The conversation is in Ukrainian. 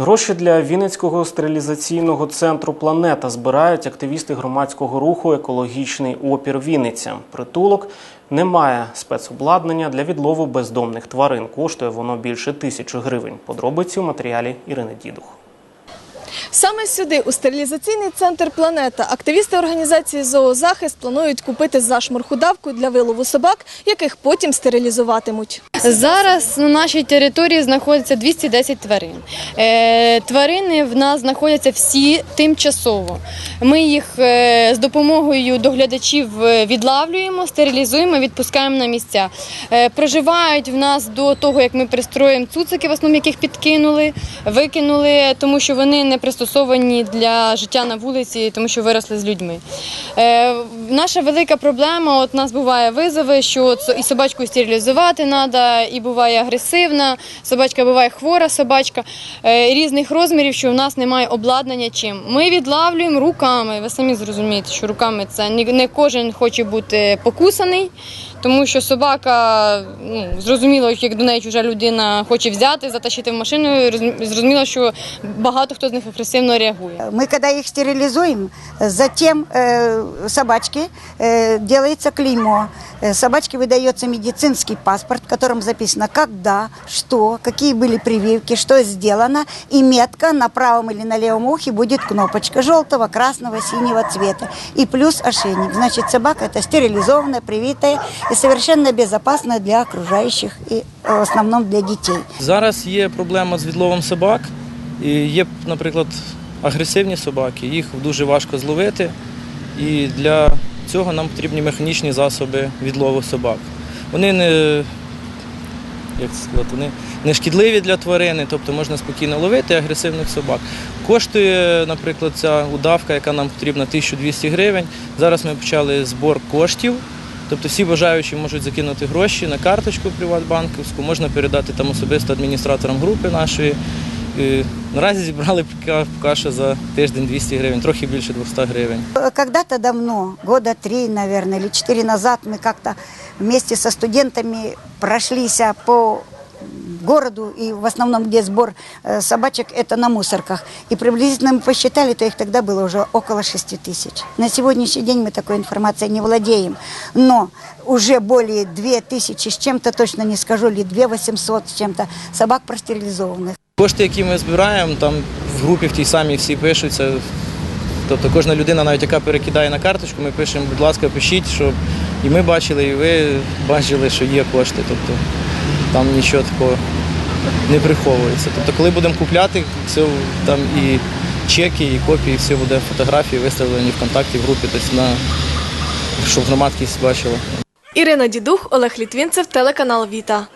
Гроші для Вінницького стерилізаційного центру Планета збирають активісти громадського руху Екологічний опір Вінниця. Притулок не має спецобладнання для відлову бездомних тварин. Коштує воно більше тисячі гривень. Подробиці у матеріалі Ірини Дідух. Саме сюди, у стерилізаційний центр Планета, активісти організації Зоозахист планують купити зашморху давку для вилову собак, яких потім стерилізуватимуть. Зараз на нашій території знаходиться 210 тварин. Е, Тварини в нас знаходяться всі тимчасово. Ми їх е, з допомогою доглядачів е, відлавлюємо, стерилізуємо, відпускаємо на місця. Проживають в нас до того, як ми пристроїмо цуцики, в основному яких підкинули, викинули, тому що вони не пристосовані для життя на вулиці, тому що виросли з людьми. Наша велика проблема, от у нас буває визови, що і собачку стерилізувати треба, і буває агресивна, собачка буває хвора собачка, е, різних розмірів, що в нас немає обладнання чим. Ми відлавлюємо руками. Ви самі зрозумієте, що руками це не, не кожен хоче бути покусаний, тому що собака, ну, зрозуміло, як до неї чужа людина хоче взяти, затащити в машину, роз- зрозуміло, що багато хто з них агресивно реагує. Мы когда их стерилизуем, затем э, собачке э, делается клеймо. Э, Собачке выдается медицинский паспорт, в котором записано, когда, что, какие были прививки, что сделано. И метка на правом или на левом ухе будет кнопочка желтого, красного, синего цвета. И плюс ошейник. Значит, собака это стерилизованная, привитая и совершенно безопасная для окружающих и э, в основном для детей. Зараз є проблема з відловом собак. І є, наприклад, агресивні собаки, їх дуже важко зловити. І для цього нам потрібні механічні засоби відлову собак. Вони не, як сказати, вони не шкідливі для тварини, тобто можна спокійно ловити агресивних собак. Коштує, наприклад, ця удавка, яка нам потрібна 1200 гривень. Зараз ми почали збор коштів. Тобто всі бажаючі можуть закинути гроші на карточку приватбанківську, можна передати там особисто адміністраторам групи нашої. І наразі зібрали що за тиждень 200 гривень, трохи більше 200 гривень. Когда-то давно, года три, наверное, или четыре назад, мы как-то вместе со студентами прошлись по городу, и в основном, где сбор э, собачек, это на мусорках. И приблизительно мы посчитали, то их тогда было уже около 6 тысяч. На сегодняшний день мы такой информацией не владеем. Но уже более 2 тысячи с чем-то, точно не скажу, или 2 800 с чем-то собак простерилизованных. Кошти, які ми збираємо, там в групі в тій самій всі пишуться. Тобто кожна людина, навіть яка перекидає на карточку, ми пишемо, будь ласка, пишіть, щоб і ми бачили, і ви бачили, що є кошти. Тобто там нічого такого не приховується. Тобто, коли будемо купляти, все там і чеки, і копії, все буде фотографії виставлені ВКонтакті в групі, тобто на щоб громадськість бачила. Ірина Дідух, Олег Літвінцев, телеканал Віта.